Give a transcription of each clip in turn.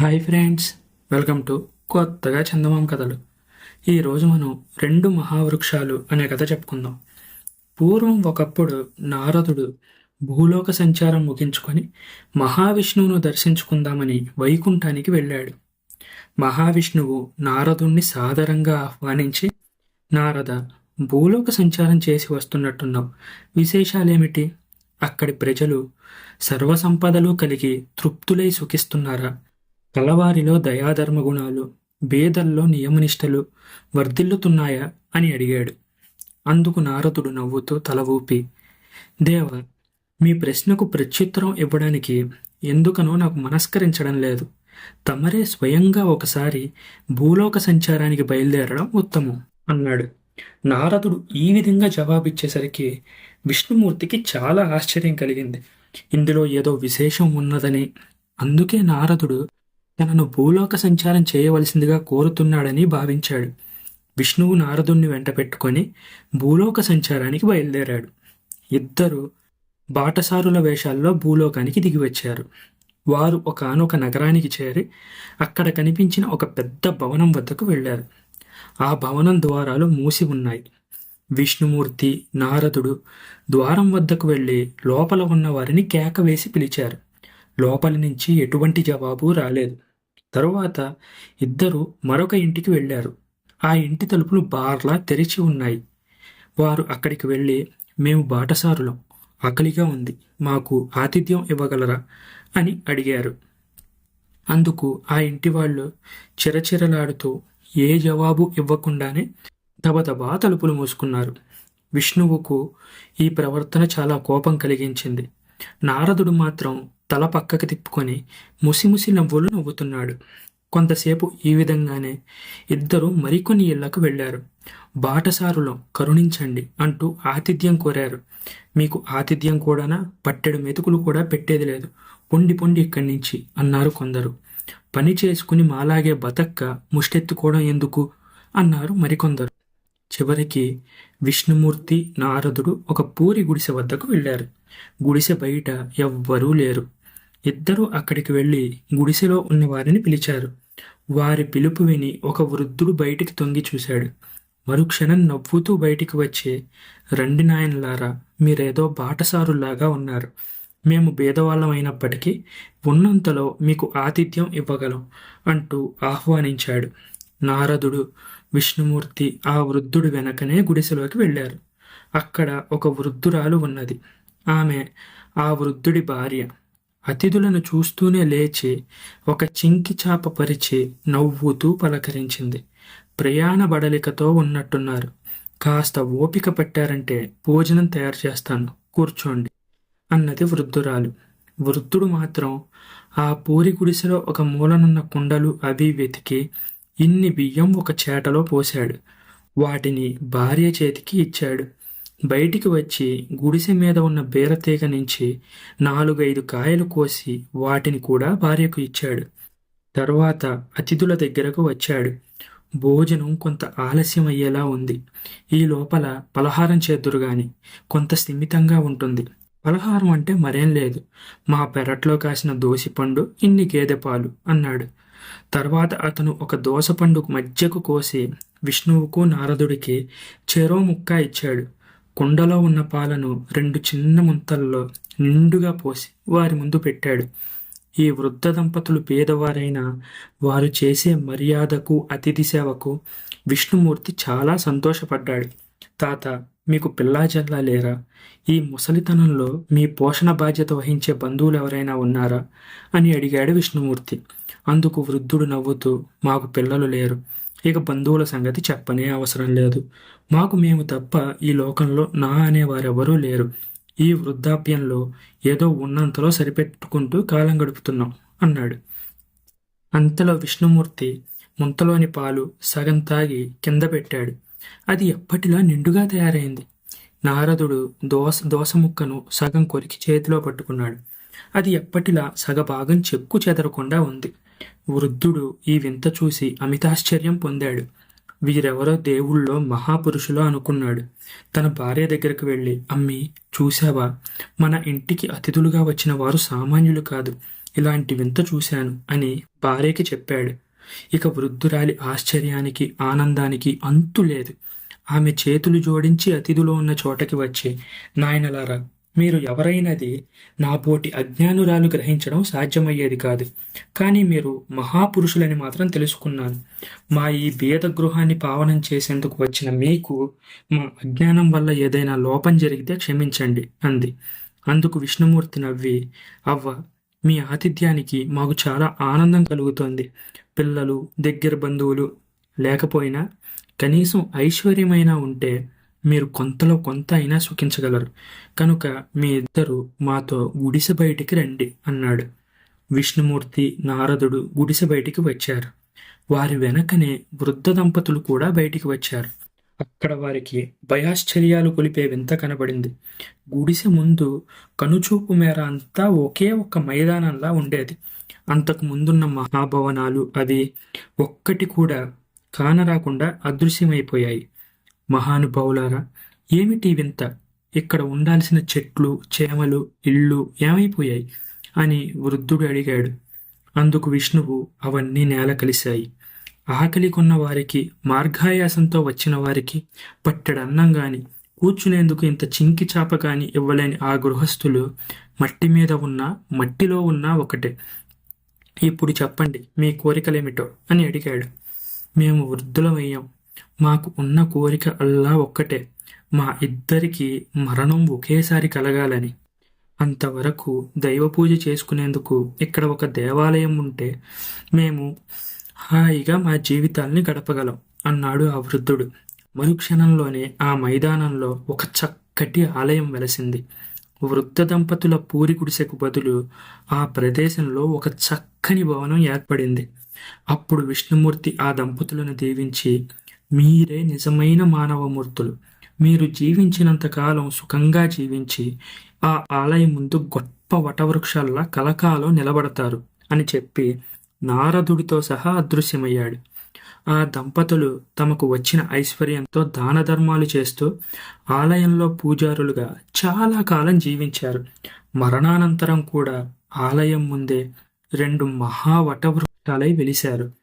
Hi friends welcome to కొత్తగా చందమామ కథలు. ఈరోజు మనం రెండు మహావృక్షాలు అనే కథ చెప్పుకుందాం. పూర్వం ఒకప్పుడు నారదుడు భూలోక సంచారం ముగించుకొని మహావిష్ణువును దర్శించుకుందామని వైకుంఠానికి వెళ్ళాడు. మహావిష్ణువు నారదుణ్ణి సాదరంగా ఆహ్వానించి నారద భూలోక సంచారం చేసి వస్తున్నట్టున్నావు. విశేషాలేమిటి? అక్కడి ప్రజలు సర్వసంపదలు కలిగి తృప్తులై సుఖిస్తున్నారా? కలవారిలో దయాధర్మ గుణాలు బేదల్లో నియమనిష్టలు వర్ధిల్లుతున్నాయా అని అడిగాడు. అందుకు నారదుడు నవ్వుతూ తల ఊపి దేవ మీ ప్రశ్నకు ప్రత్యుత్తరం ఇవ్వడానికి ఎందుకనో నాకు మనస్కరించడం లేదు. తమరే స్వయంగా ఒకసారి భూలోక సంచారానికి బయలుదేరడం ఉత్తమం అన్నాడు. నారదుడు ఈ విధంగా జవాబిచ్చేసరికి విష్ణుమూర్తికి చాలా ఆశ్చర్యం కలిగింది. ఇందులో ఏదో విశేషం ఉన్నదని. అందుకే నారదుడు తనను భూలోక సంచారం చేయవలసిందిగా కోరుతున్నాడని భావించాడు. విష్ణువు నారదుణ్ణి వెంట పెట్టుకొని భూలోక సంచారానికి బయలుదేరాడు. ఇద్దరు బాటసారుల వేషాల్లో భూలోకానికి దిగివచ్చారు. వారు ఒకనొక నగరానికి చేరి అక్కడ కనిపించిన ఒక పెద్ద భవనం వద్దకు వెళ్ళారు. ఆ భవనం ద్వారాలు మూసి ఉన్నాయి. విష్ణుమూర్తి నారదుడు ద్వారం వద్దకు వెళ్ళి లోపల ఉన్న వారిని కేక వేసి పిలిచారు. లోపలి నుంచి ఎటువంటి జవాబు రాలేదు. తరువాత ఇద్దరు మరొక ఇంటికి వెళ్ళారు. ఆ ఇంటి తలుపులు బార్లా తెరిచి ఉన్నాయి. వారు అక్కడికి వెళ్ళి మేము బాటసారులం. ఆకలిగా ఉంది. మాకు ఆతిథ్యం ఇవ్వగలరా? అని అడిగారు. అందుకు ఆ ఇంటి వాళ్ళు చిరచిరలాడుతూ ఏ జవాబు ఇవ్వకుండానే దబదబా తలుపులు మూసుకున్నారు. విష్ణువుకు ఈ ప్రవర్తన చాలా కోపం కలిగించింది. నారదుడు మాత్రం తల పక్కకి తిప్పుకొని ముసిముసి నవ్వులు నవ్వుతున్నాడు. కొంతసేపు ఈ విధంగానే ఇద్దరు మరికొన్ని ఇళ్ళకు వెళ్ళారు బాటసారులో కరుణించండి అంటూ ఆతిథ్యం కోరారు. మీకు ఆతిథ్యం కూడానా? పట్టెడు మెతుకులు కూడా పెట్టేది లేదు. పొండి పొండి ఇక్కడి నుంచి అన్నారు కొందరు. పని చేసుకుని మాలాగే బతక్క ముష్టెత్తుకోవడం ఎందుకు? అన్నారు మరికొందరు. చివరికి విష్ణుమూర్తి నారదుడు ఒక పూరి గుడిసె వద్దకు వెళ్ళారు. గుడిసె బయట ఎవ్వరూ లేరు. ఇద్దరూ అక్కడికి వెళ్ళి గుడిసెలో ఉన్న వారిని పిలిచారు. వారి పిలుపు విని ఒక వృద్ధుడు బయటికి తొంగి చూశాడు. మరుక్షణం నవ్వుతూ బయటికి వచ్చి రండి నాయనలారా మీరేదో బాటసారులాగా ఉన్నారు. మేము భేదవాళ్ళమైనప్పటికీ ఉన్నంతలో మీకు ఆతిథ్యం ఇవ్వగలం అంటూ ఆహ్వానించాడు. నారదుడు విష్ణుమూర్తి ఆ వృద్ధుడు వెనకనే గుడిసెలోకి వెళ్ళారు. అక్కడ ఒక వృద్ధురాలు ఉన్నది. ఆమె ఆ వృద్ధుడి భార్య. అతిథులను చూస్తూనే లేచి ఒక చింకి చాప పరిచి నవ్వుతూ పలకరించింది. ప్రయాణ బడలికతో ఉన్నట్టున్నారు. కాస్త ఓపిక పట్టారంటే భోజనం తయారు చేస్తాను. కూర్చోండి అన్నది వృద్ధురాలు. వృద్ధుడు మాత్రం ఆ పూరి గుడిసెలో ఒక మూలనున్న కుండలు అవి వెతికి ఇన్ని బియ్యం ఒక చేటలో పోశాడు. వాటిని భార్య చేతికి ఇచ్చాడు. బయటికి వచ్చి గుడిసె మీద ఉన్న బీరతీగ నుంచి నాలుగైదు కాయలు కోసి వాటిని కూడా భార్యకు ఇచ్చాడు. తర్వాత అతిథుల దగ్గరకు వచ్చాడు. భోజనం కొంత ఆలస్యం అయ్యేలా ఉంది. ఈ లోపల పలహారం చేద్దురు గాని కొంత స్థిమితంగా ఉంటుంది. పలహారం అంటే మరేం లేదు. మా పెరట్లో కాసిన దోసిపండు ఇన్ని గేదె పాలు అన్నాడు. తర్వాత అతను ఒక దోసపండు మధ్యకు కోసి విష్ణువుకు నారదుడికి చెరో ముక్క ఇచ్చాడు. కుండలో ఉన్న పాలను రెండు చిన్న ముంతల్లో నిండుగా పోసి వారి ముందు పెట్టాడు. ఈ వృద్ధ దంపతులు పేదవారైనా వారు చేసే మర్యాదకు అతిథి సేవకు విష్ణుమూర్తి చాలా సంతోషపడ్డాడు. తాత మీకు పిల్లాజల్లా లేరా? ఈ ముసలితనంలో మీ పోషణ బాధ్యత వహించే బంధువులు ఎవరైనా ఉన్నారా? అని అడిగాడు విష్ణుమూర్తి. అందుకు వృద్ధుడు నవ్వుతూ మాకు పిల్లలు లేరు. ఇక బంధువుల సంగతి చెప్పనే అవసరం లేదు. మాకు మేము తప్ప ఈ లోకంలో నా అనేవారెవరూ లేరు. ఈ వృద్ధాప్యంలో ఏదో ఉన్నంతలో సరిపెట్టుకుంటూ కాలం గడుపుతున్నాం అన్నాడు. అంతలో విష్ణుమూర్తి ముంతలోని పాలు సగం తాగి కింద పెట్టాడు. అది ఎప్పటిలా నిండుగా తయారైంది? నారదుడు దోస దోస ముక్కను సగం కొరికి చేతిలో పట్టుకున్నాడు. అది ఎప్పటిలా సగభాగం చెక్కు చెదరకుండా ఉంది. వృద్ధుడు ఈ వింత చూసి అమితాశ్చర్యం పొందాడు. వీరెవరో దేవుళ్ళో మహాపురుషులో అనుకున్నాడు. తన భార్య దగ్గరకు వెళ్ళి అమ్మి చూశావా? మన ఇంటికి అతిథులుగా వచ్చిన వారు సామాన్యులు కాదు. ఇలాంటి వింత చూశాను అని భార్యకి చెప్పాడు. ఇక వృద్ధురాలి ఆశ్చర్యానికి ఆనందానికి అంతు లేదు. ఆమె చేతులు జోడించి అతిథులు ఉన్న చోటకి వచ్చి నాయనలారా మీరు ఎవరైనది నాపోటి అజ్ఞానురాలు గ్రహించడం సాధ్యమయ్యేది కాదు. కానీ మీరు మహాపురుషులని మాత్రం తెలుసుకున్నాను. మా ఈ భేద గృహాన్ని పావనం చేసేందుకు వచ్చిన మీకు మా అజ్ఞానం వల్ల ఏదైనా లోపం జరిగితే క్షమించండి అంది. అందుకు విష్ణుమూర్తి నవ్వి అవ్వ మీ ఆతిథ్యానికి మాకు చాలా ఆనందం కలుగుతోంది. పిల్లలు దగ్గర బంధువులు లేకపోయినా కనీసం ఐశ్వర్యమైనా ఉంటే మీరు కొంతలో కొంత అయినా సుఖించగలరు కనుక మీ ఇద్దరు మాతో గుడిసె బయటికి రండి అన్నాడు. విష్ణుమూర్తి నారదుడు గుడిసె బయటికి వచ్చారు. వారి వెనకనే వృద్ధ దంపతులు కూడా బయటికి వచ్చారు. అక్కడ వారికి భయాశ్చర్యాలు కొలిపే వింత కనబడింది. గుడిసె ముందు కనుచూపు మేర అంతా ఒకే ఒక మైదానంలా ఉండేది. అంతకు ముందున్న మహాభవనాలు అవి ఒక్కటి కూడా కానరాకుండా అదృశ్యమైపోయాయి. మహానుభావులారా ఏమిటి వింత? ఇక్కడ ఉండాల్సిన చెట్లు చేమలు ఇళ్ళు ఏమైపోయాయి? అని వృద్ధుడు అడిగాడు. అందుకు విష్ణువు అవన్నీ నేల కలిశాయి. ఆకలి కొన్న వారికి మార్గాయాసంతో వచ్చిన వారికి పట్టెడన్నం గాని కూర్చునేందుకు ఇంత చింకి చాప గాని ఇవ్వలేని ఆ గృహస్థులు మట్టి మీద ఉన్న మట్టిలో ఉన్నా ఒకటే. ఇప్పుడు చెప్పండి మీ కోరికలేమిటో? అని అడిగాడు. మేము వృద్ధులమయ్యాం. మాకు ఉన్న కోరిక అల్లా ఒక్కటే. మా ఇద్దరికి మరణం ఒకేసారి కలగాలని. అంతవరకు దైవ పూజ చేసుకునేందుకు ఇక్కడ ఒక దేవాలయం ఉంటే మేము హాయిగా మా జీవితాల్ని గడపగలం అన్నాడు ఆ వృద్ధుడు. మరుక్షణంలోనే ఆ మైదానంలో ఒక చక్కటి ఆలయం వెలసింది. వృద్ధ దంపతుల పూరి గుడిసెకు బదులు ఆ ప్రదేశంలో ఒక చక్కని భవనం ఏర్పడింది. అప్పుడు విష్ణుమూర్తి ఆ దంపతులను దీవించి మీరే నిజమైన మానవమూర్తులు. మీరు జీవించినంత కాలం సుఖంగా జీవించి ఆ ఆలయం ముందు గొప్ప వటవృక్షాల్లా కలకాలం నిలబడతారు అని చెప్పి నారదుడితో సహా అదృశ్యమయ్యాడు. ఆ దంపతులు తమకు వచ్చిన ఐశ్వర్యంతో దాన ధర్మాలు చేస్తూ ఆలయంలో పూజారులుగా చాలా కాలం జీవించారు. మరణానంతరం కూడా ఆలయం ముందే రెండు మహావటవృక్షాలై వెలిశారు.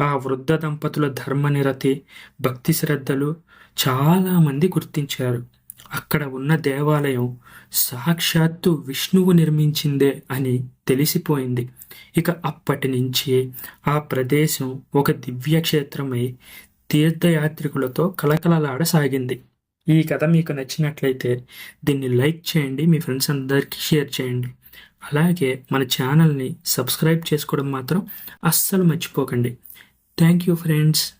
ఆ వృద్ధ దంపతుల ధర్మనిరతి భక్తి శ్రద్ధలు చాలామంది గుర్తించారు. అక్కడ ఉన్న దేవాలయం సాక్షాత్తు విష్ణువు నిర్మించిందే అని తెలిసిపోయింది. ఇక అప్పటి నుంచి ఆ ప్రదేశం ఒక దివ్యక్షేత్రమై తీర్థయాత్రికులతో కలకలలాడసాగింది ఈ కథ మీకు నచ్చినట్లయితే దీన్ని లైక్ చేయండి మీ ఫ్రెండ్స్ అందరికీ షేర్ చేయండి. అలాగే మన ఛానల్ని సబ్స్క్రైబ్ చేసుకోవడం మాత్రం అస్సలు మర్చిపోకండి. thank you friends.